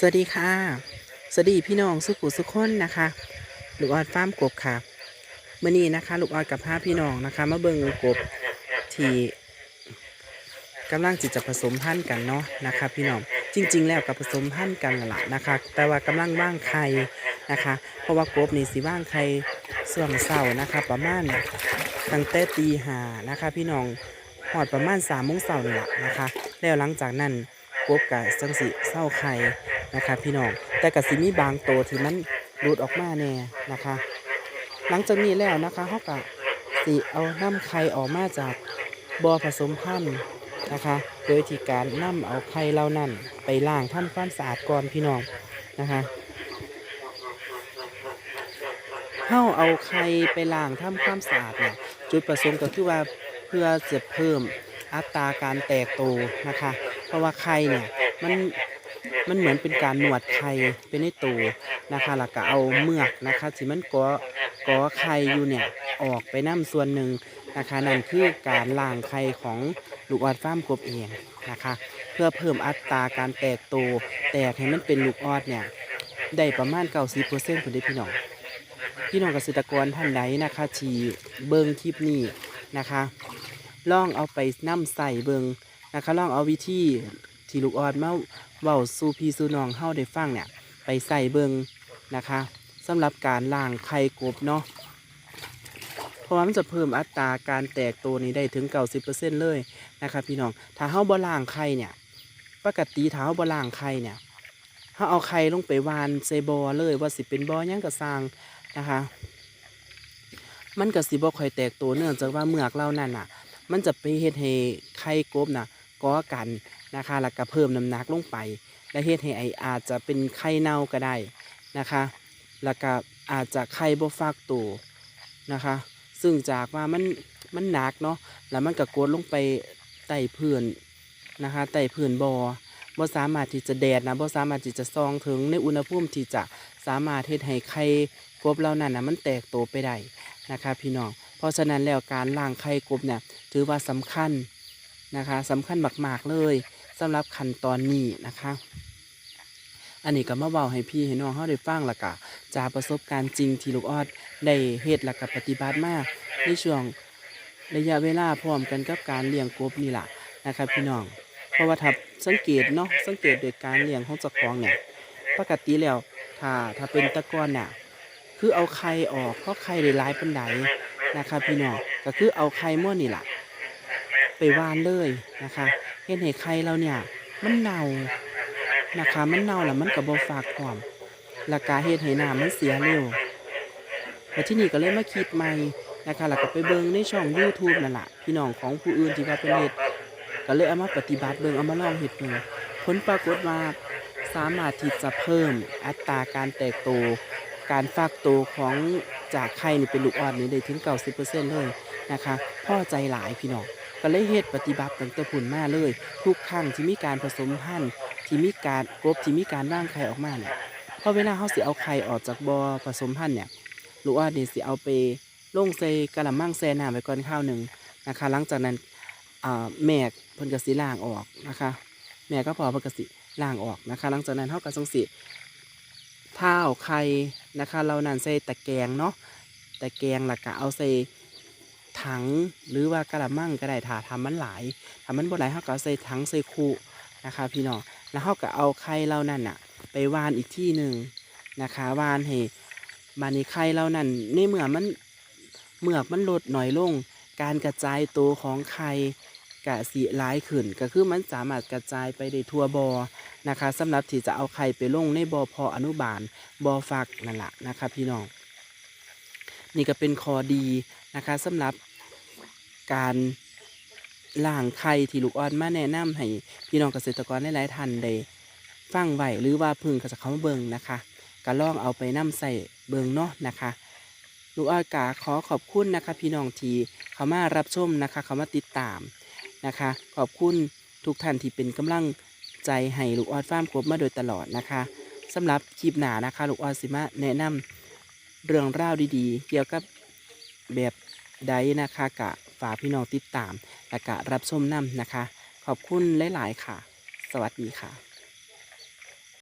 สวัสดีค่ะ สวัสดีพี่น้องสุขุสุขคนนะคะลูกออดฟาร์มกบค่ะเมื่อนี้นะคะลูกออดกับพาพี่น้องนะคะมาเบิ่งกบที่กำลังจิตจะผสมพันธุ์กันเนาะนะคะ พี่น้องจริง ๆ แล้วกับผสมพันธุ์กันละนะคะ แต่ว่ากำลังว่างไข่นะคะ เพราะว่ากบนี่สิว่างไข่ส่วงเสาร์นะคะ ประมาณตั้งแต่ตีหานะคะ พี่น้องหอดประมาณสามโมงเสาร์นี่แหละนะคะ แล้วหลังจากนั้นกบกับจังสิเศร้าไข่ นะคะพี่น้องแต่กับสิมีบางโตที่มันหลุดออกมาแน่นะคะ หลังจากนี้แล้วนะคะเขาก็สิเอาน้ำไข่ออกมาจากบ่อผสมพันธุ์นะคะ โดยที่การนำเอาไข่เหล่านั้นไปล้างทำความสะอาดก่อนพี่น้องนะคะเฮาเอาไข่ไปล้างทำความสะอาดเนี่ยจุดประสงค์ก็คือว่าเพื่อจะเพิ่มอัตราการแตกโตนะคะ เพราะว่าไข่เนี่ยมัน มันเหมือนเป็นการหนวดไข่เป็นในตัวนะคะแล้วก็เอาเมือกนะคะที่มันก่อก่อไข่อยู่เนี่ยออกไปน้ำส่วนหนึ่งนะคะนั่นคือการล้างไข่ของลูกออดฟ้าร์มกบเองนะคะ เพื่อเพิ่มอัตราการแตกโตแตกให้มันเป็นลูกออดเนี่ยได้ประมาณ90%คนได้พี่น้องพี่น้องเกษตรกรท่านใดนะคะที่เบิงคลิปนี้นะคะ ลองเอาไปน้ำใส่เบิงนะคะ ลองเอาวิธี ที่ลูกออดมาเว้าสู่พี่สู่น้องเฮาได้ฟังเนี่ย ไปใส่เบิงนะคะสำหรับการล้างไข่กบเนาะเพราะว่ามันจะเพิ่มอัตราการแตกตัวนี้ได้ถึง 90%เลยนะคะพี่น้องถ้าเฮาบ่ล้างไข่เนี่ย ปกติถ้าเฮาบ่ล้างไข่เนี่ยเฮาเอาไข่ลงไปวานใส่บ่อเลยว่าสิเป็นบ่อยังก็สร้างนะคะมันก็สิบ่ค่อยแตกตัวเนื่องจากว่าเมือกเหล่านั้นน่ะ มันจะไปเฮ็ดให้ไข่กบน่ะก่อกัน นะคะแล้วก็เพิ่มน้ำหนักลงไป และเฮ็ดให้ไออาจจะเป็นไข่เน่าก็ได้นะคะแล้วก็อาจจะไข่บ่ฟักตัวนะคะ ซึ่งจากว่ามันมันหนักเนาะแล้วมันก็กดลงไปใต้พื้นนะคะใต้พื้นบ่อบ่สามารถที่จะแดดนะบ่สามารถที่จะซองถึงในอุณหภูมิที่จะสามารถเฮ็ดให้ไข่กบเหล่านั้นนะมันแตกโตไปได้นะคะพี่น้องเพราะฉะนั้นแล้วการล้างไข่กบเนี่ยถือว่าสำคัญนะคะสำคัญมากๆเลย สำหรับขั้นตอนนี้นะคะ อันนี้ก็มาเว้าให้พี่ให้น้องเฮาได้ฟังล้วก็จากประสบการณ์จริงที่ลูกออดได้เฮ็ดแล้วก็ปฏิบัติมาในช่วงระยะเวลาพร้อมกันกับการเลี้ยงกบนี่แหละนะครับพี่น้อง เพราะว่าถ้าสังเกตเนาะสังเกตโดยการเลี้ยงของเจ้าของเนี่ยปกติแล้วถ้าถ้าเป็นตะกอนเนี่ยคือเอาไข่ออกเพราะไข่ได้หลายปานใดนะครับพี่น้องก็คือเอาไข่ม้วนนี่แหละไปวานเลยนะคะ เห็นให้ไข่เราเนี่ย มันเน่านะคะมันเน่าแล้วมันก็บ่ฝากพร้อมแล้วก็เฮ็ดให้น้ำมันเสียเร็วแล้วที่นี่ก็เลยมาคิดใหม่นะคะแล้วก็ไปเบิ่งในช่อง YouTube นั่นแหละพี่น้องของผู้อื่นที่ว่าเป็นเฮ็ดก็เลยเอามาปฏิบัติเบิ่งเอามาลองเฮ็ดเบิ่งผลปรากฏว่าสามารถที่จะเพิ่มอัตราการแตกโต การฟักโตของจากไข่นี่เป็นลูกอ่อนนี่ได้ถึง 90%เลยนะคะ พ่อใจหลายพี่น้อง ก็เลยเฮ็ดปฏิบัติตั้งแต่ผุนมาเลย ทุกครั้งที่มีการผสมพันธุ์ที่มีการกบที่มีการร่างไข่ออกมาเนี่ยพอเวลาเขาสิเอาไข่ออกจากบ่อผสมพันธุ์เนี่ยลูกอ่อนนี่สิเอาไปลงใส่กระมังแช่น้ำไว้ก่อนข้าวหนึ่งนะคะ หลังจากนั้นแม่เพิ่นก็สิล้างออกนะคะ แม่ก็พอเพิ่นก็สิล้างออกนะคะ หลังจากนั้นเขาก็ต้องสิเท้าไข่นะคะ เรานั่นใส่ตะแกรงเนาะตะแกรงแล้วก็เอาใส่ ถังหรือว่ากระมังก็ได้ถ้าทำมันหลายถ้ามันบ่หลายเขาก็ใส่ถังใส่คูนะคะพี่น้องแล้วเขาก็เอาไข่เหล่านั้นน่ะ ไปวานอีกที่หนึ่งนะคะวานให้บานนี้ไข่เหล่านั้นในเมื่อมันเมือกมันลดหน่อยลง การกระจายตัวของไข่กะสีหลายขึ้น ก็คือมันสามารถกระจายไปได้ทั่วบอนะคะสำหรับที่จะเอาไข่ไปลงในบอพออนุบาลบอฟักนั่นแหละนะคะพี่น้องนี่ก็เป็นข้อดีนะคะสำหรับ การล่างไข่ที่ลูกอ่อนมาแนะนำให้พี่น้องเกษตรกรหลายๆท่านได้ฟังไว้หรือว่าพึ่งก็จะเขาเบิ่งนะคะก็ลองเอาไปนํใส่เบิ่งเนาะนะคะ ลูกอ่อนกาขอขอบคุณนะคะ พี่น้องทีเขามารับชมนะคะ เขามาติดตามนะคะ ขอบคุณทุกท่านที่เป็นกำลังใจให้ลูกออดฟาร์มกบมาโดยตลอดนะคะสำหรับคลิปหนานะคะ ลูกออดสิมาแนะนำเรื่องราวดีๆ เกี่ยวกับแบบใดนะคะกะ ฝากพี่น้องติดตาม และก็รับชมนํนะคะ ขอบคุณหลาย ๆ ค่ะ สวัสดีค่ะ